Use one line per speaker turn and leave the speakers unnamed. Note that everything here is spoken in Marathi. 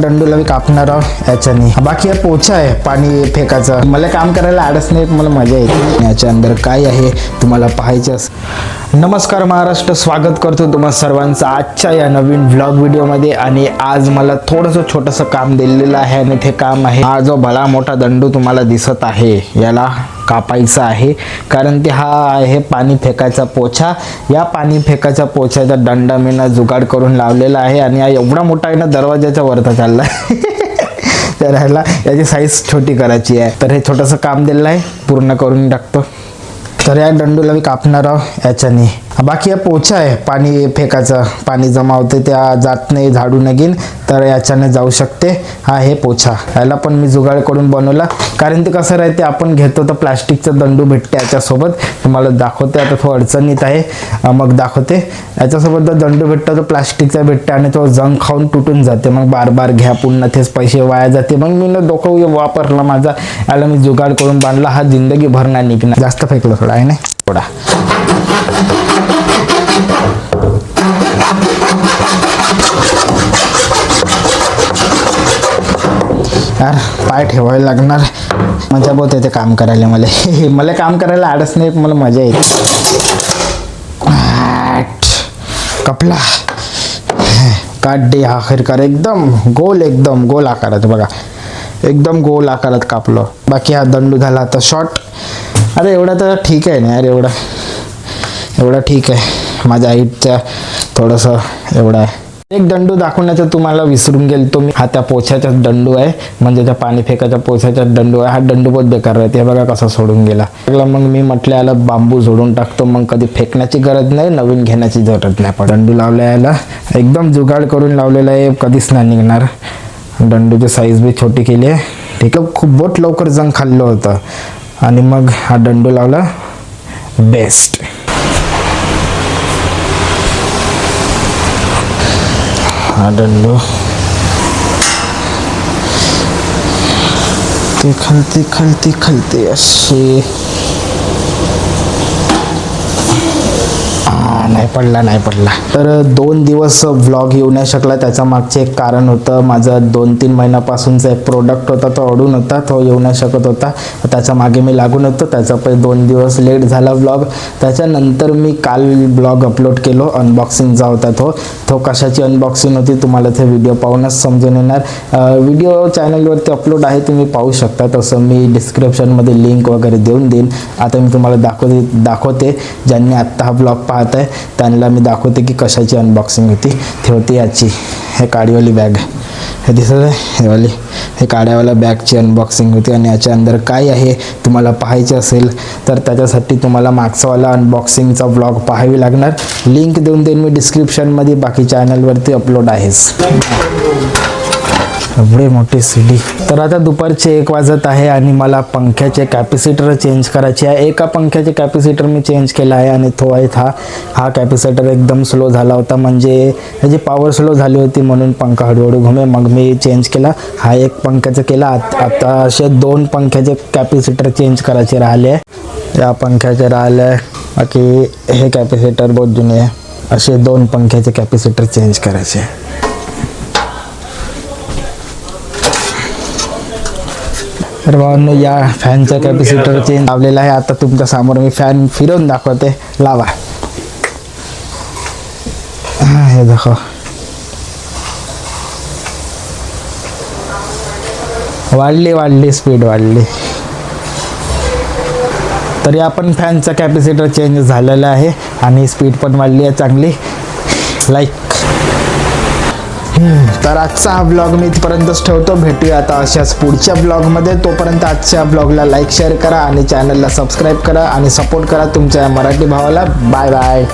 दंडूला मी कापणार आहोत याच्याने. बाकी हा पोचा आहे पाणी फेकायचं. मला काम करायला आडच नाही मला मजा येते. याच्या अंदर काय आहे तुम्हाला पाहायचं नमस्कार महाराष्ट्र स्वागत करतो तुम्हा सर्वांचं आजच्या या नवीन व्लॉग व्हिडिओमध्ये आणि आज मला थोडंसं छोटंसं काम दिलेलं आहे आणि ते काम आहे. हा जो भला मोठा दंडू तुम्हाला दिसत आहे याला कापायचा आहे. कारण ते हा आहे पाणी फेकायचा पोछा. या पाणी फेकायच्या पोछ्याचा दंड मी ना जुगाड करून लावलेला आहे आणि हा एवढा मोठा आहे ना दरवाजाच्या वरता चालला तर ह्याला याची साईज छोटी करायची आहे. तर हे छोटंसं काम दिलेलं आहे. पूर्ण करून टाकतो. तर या दंडूला मी कापणार आहोत याच्याने. बाकी हा पोछा आहे पाणी फेकायचं पाणी जमा होते त्या जात नाही झाडू नगीन तर याच्याने जाऊ शकते. हा हे पोछा. याला पण मी जुगाड करून बनवला. कारण ते कसं राहते आपण घेतो तर प्लास्टिकचं दंडू भेटते याच्यासोबत. तुम्हाला दाखवते आता तो अडचणीत आहे. मग दाखवते. याच्यासोबत जर दंडू भेटतो तर प्लास्टिकचा भेटते आणि तो जंग खाऊन तुटून जाते. मग बार बार घ्या पुन्हा तेच पैसे वाया जाते. मग मी डोकं वापरला माझा. याला मी जुगाड करून बांधला. हा जिंदगी भर निघणार. जास्त फेकलो थोडा आहे ना? थोडा. यार पाय ठेवायला लागणार. मजा बहुत येते काम करायला मला. मला काम करायला आडच नाही मला मजा येते. कपला. काढे आखिरकार एकदम गोल एकदम गोल आकारात बघा. एकदम गोल आकारात कापलं. बाकी हा दंडू झाला आता शॉर्ट अरे एवढा तर ठीक आहे ना यार एवढा. एवढा ठीक आहे. माझ्या हाईटच्या थोडंसं एवढा आहे. एक दंडू दाखवण्याचा तुम्हाला विसरून गेल तो मी. हा त्या पोछ्याचा दंडू आहे. म्हणजे त्या पाणी फेकाच्या पोछ्याचा दंडू आहे. हा दंडू बहुत बेकार राहते. हे बघा कसा सोडून गेला. मग मी म्हटलं याला बांबू जोडून टाकतो. मग कधी फेकण्याची गरज नाही नवीन घेण्याची गरज नाही. पण दंडू लावला याला. एकदम जुगाड करून लावलेला आहे. कधीच नाही निघणार. दंडूची साईज बी छोटी केली आहे. ठीक आहे. खूप बोट लवकर जंग खाल्लं होतं. आणि मग हा दंडू लावला. बेस्ट हा दंडू ते खालते खालते खालते असे हा, नाही पडला नाही पडला. तर दोन दिवस व्लॉग येऊ नाही शकला. त्याच्या मागचे एक कारण होतं माझं दोन तीन महिन्यापासूनचा एक प्रोडक्ट होता तो अडून होता तो येऊ नाही शकत होता. त्याच्यामागे मी लागून होतो. त्याचा पण दोन दिवस लेट झाला व्लॉग त्याच्यानंतर मी काल ब्लॉग अपलोड केलो अनबॉक्सिंगचा होता तो. तो कशाची अनबॉक्सिंग होती तुम्हाला ते व्हिडिओ पाहूनच समजून येणार. व्हिडिओ चॅनलवरती अपलोड आहे तुम्ही पाहू शकता. तसं मी डिस्क्रिप्शनमध्ये लिंक वगैरे देऊन देईन. आता मी तुम्हाला दाखवते दाखवते ज्यांनी आत्ता हा ब्लॉग पाहत आहे पॅनला मी दाखवते की कशाची अनबॉक्सिंग होती. ती होती याची. हे काडीवाली बॅग हे दिसत आहे? हे वाली. हे काड्यावाल्या बॅगची अनबॉक्सिंग होती आणि याच्या अंदर काय आहे तुम्हाला पाहायचे असेल तर त्याच्यासाठी तुम्हाला मागचावाला अनबॉक्सिंगचा ब्लॉग पाहावी लागणार. लिंक देऊन देईन मी डिस्क्रिप्शनमध्ये बाकी चॅनलवरती अपलोड आहेच. एवढे मोठी सीडी तर आता दुपारचे एक वाजत आहे आणि मला पंख्याचे कॅपॅसिटर चेंज करायचे आहे. एका पंख्याचे कॅपॅसिटर मी चेंज केला आहे आणि तो आहे हा हा कॅपॅसिटर एकदम स्लो झाला होता. म्हणजे त्याची पॉवर स्लो झाली होती म्हणून पंखा हळूहळू घुमे. मग मी चेंज केला. हा एक पंख्याचा केला. आता असे दोन पंख्याचे कॅपॅसिटर चेंज करायचे राहिले. या पंख्याचे राहिले. बाकी हे कॅपॅसिटर बहुत जुने आहे. असे दोन पंख्याचे कॅपॅसिटर चेंज करायचे. तर भावांनो या फॅनचा कॅपॅसिटर चेंज लावलेला आहे. आता तुमच्यासमोर मी फॅन फिरवून दाखवते. लावा. हा, हे दाखव. वाढली वाढली स्पीड वाढली. तरी आपण फॅनचा कॅपॅसिटर चेंज झालेला आहे आणि स्पीड पण वाढली आहे चांगली. लाईक तर आजचा हा ब्लॉग मी इथपर्यंतच ठेवतो. भेटूया आता अशाच पुढच्या ब्लॉगमध्ये तोपर्यंत आजच्या ब्लॉगला लाईक शेअर करा आणि चॅनलला सबस्क्राईब करा आणि सपोर्ट करा तुमच्या मराठी भावाला. Bye bye